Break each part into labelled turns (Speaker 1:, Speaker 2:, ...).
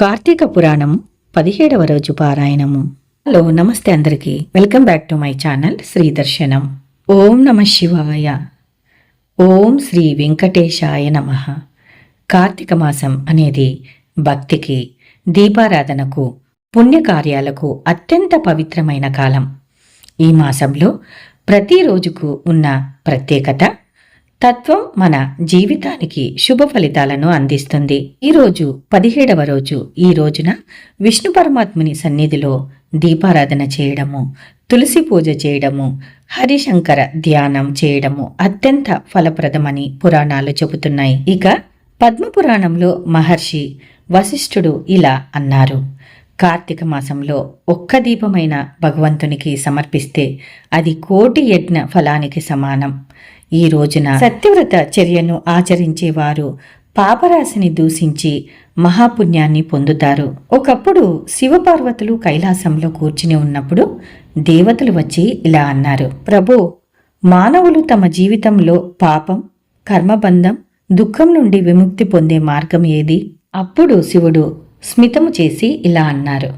Speaker 1: కార్తీక పురాణం పదిహేడవ రోజు పారాయణము. హలో నమస్తే అందరికీ. Welcome back to my channel Sri Darshanam. ఓం నమ శివాయ. ఓం శ్రీ వెంకటేశాయ నమ. కార్తీక మాసం అనేది భక్తికి దీపారాధనకు పుణ్యకార్యాలకు అత్యంత పవిత్రమైన కాలం. ఈ మాసంలో ప్రతిరోజుకు ఉన్న ప్రత్యేకత తత్వం మన జీవితానికి శుభ ఫలితాలను అందిస్తుంది. ఈరోజు పదిహేడవ రోజు. ఈ రోజున విష్ణు పరమాత్ముని సన్నిధిలో దీపారాధన చేయడము తులసి పూజ చేయడము హరిశంకర ధ్యానం చేయడము అత్యంత ఫలప్రదమని పురాణాలు చెబుతున్నాయి. ఇక పద్మపురాణంలో మహర్షి వశిష్ఠుడు ఇలా అన్నారు. కార్తీక మాసంలో ఒక్క దీపమైన భగవంతునికి సమర్పిస్తే అది కోటి యజ్ఞ ఫలానికి సమానం. ఈ రోజున సత్యవ్రత చర్యను ఆచరించేవారు. పాపరాశిని దూషించి మహాపుణ్యాన్ని పొందుతారు. ఒకప్పుడు శివపార్వతులు కైలాసంలో కూర్చుని ఉన్నప్పుడు దేవతలు వచ్చి ఇలా అన్నారు. ప్రభు మానవులు తమ జీవితంలో పాపం కర్మబంధం దుఃఖం నుండి విముక్తి పొందే మార్గం ఏది? అప్పుడు శివుడు స్మితము చేసి ఇలా అన్నారు.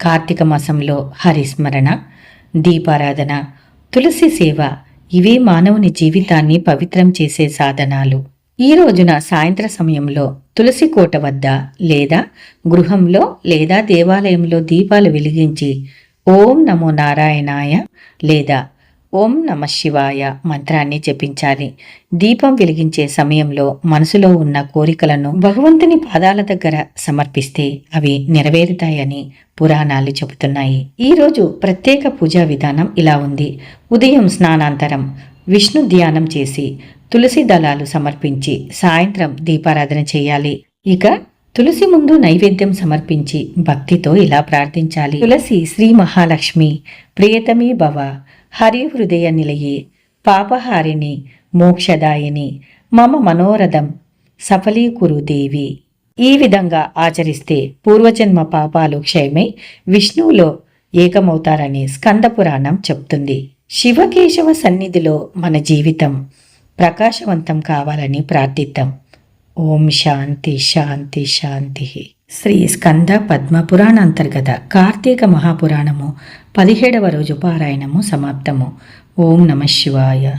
Speaker 1: కార్తీక మాసంలో హరిస్మరణ దీపారాధన తులసి సేవ ఇవే మానవుని జీవితాన్ని పవిత్రం చేసే సాధనాలు. ఈ రోజున సాయంత్ర సమయంలో తులసి కోట వద్ద లేదా గృహంలో లేదా దేవాలయంలో దీపాలు వెలిగించి ఓం నమో నారాయణాయ లేదా ఓం నమ శివాయ మంత్రాన్ని జపించాలి. దీపం వెలిగించే సమయంలో మనసులో ఉన్న కోరికలను భగవంతుని పాదాల దగ్గర సమర్పిస్తే అవి నెరవేరుతాయని పురాణాలు చెబుతున్నాయి. ఈరోజు ప్రత్యేక పూజా విధానం ఇలా ఉంది. ఉదయం స్నానాంతరం విష్ణు ధ్యానం చేసి తులసి దళాలు సమర్పించి సాయంత్రం దీపారాధన చేయాలి. ఇక తులసి ముందు నైవేద్యం సమర్పించి భక్తితో ఇలా ప్రార్థించాలి. తులసి శ్రీ మహాలక్ష్మి ప్రియతమీ భవ హరిహృదయ నిలయే పాపహారిణి మోక్షదాయిని మమ మనోరథం సఫలీకురు దేవి ఈ విధంగా ఆచరిస్తే పూర్వజన్మ పాపాలు క్షయమై విష్ణువులో ఏకమవుతారని స్కందపురాణం చెప్తుంది శివకేశవ సన్నిధిలో మన జీవితం ప్రకాశవంతం కావాలని ప్రార్థిద్దాం ఓం శాంతి శాంతి శాంతి శ్రీ స్కంద పద్మ పురాణ అంతర్గత కార్తీక మహాపురాణము పదిహేడవ రోజు పారాయణము సమాప్తము. ఓం నమ శివాయ.